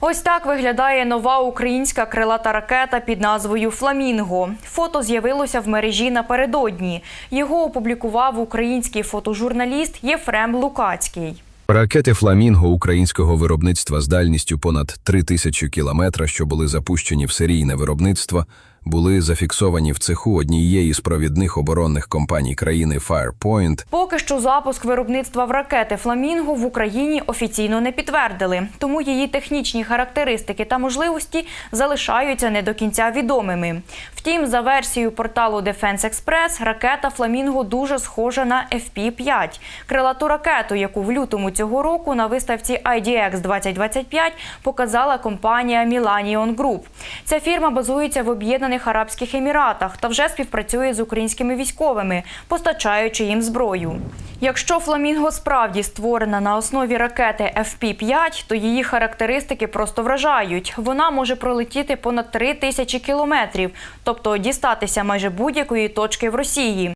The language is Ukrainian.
Ось так виглядає нова українська крилата ракета під назвою Фламінго. Фото з'явилося в мережі напередодні. Його опублікував український фотожурналіст Єфрем Лукацький. Ракети «Фламінго» українського виробництва з дальністю понад 3 тисячі кілометра, що були запущені в серійне виробництво, були зафіксовані в цеху однієї з провідних оборонних компаній країни Firepoint Поки що запуск виробництва в ракети Фламінго в Україні офіційно не підтвердили, тому її технічні характеристики та можливості залишаються не до кінця відомими. Втім, за версією порталу Defense Express, ракета Фламінго дуже схожа на FP-5 – крилату ракету, яку в лютому цього року на виставці IDX 2025 показала компанія Millennium Group. Ця фірма базується в Об'єднаних Арабських Еміратах та вже співпрацює з українськими військовими, постачаючи їм зброю. Якщо Фламінго справді створена на основі ракети FP-5, то її характеристики просто вражають. Вона може пролетіти понад 3 тисячі кілометрів, тобто дістатися майже будь-якої точки в Росії.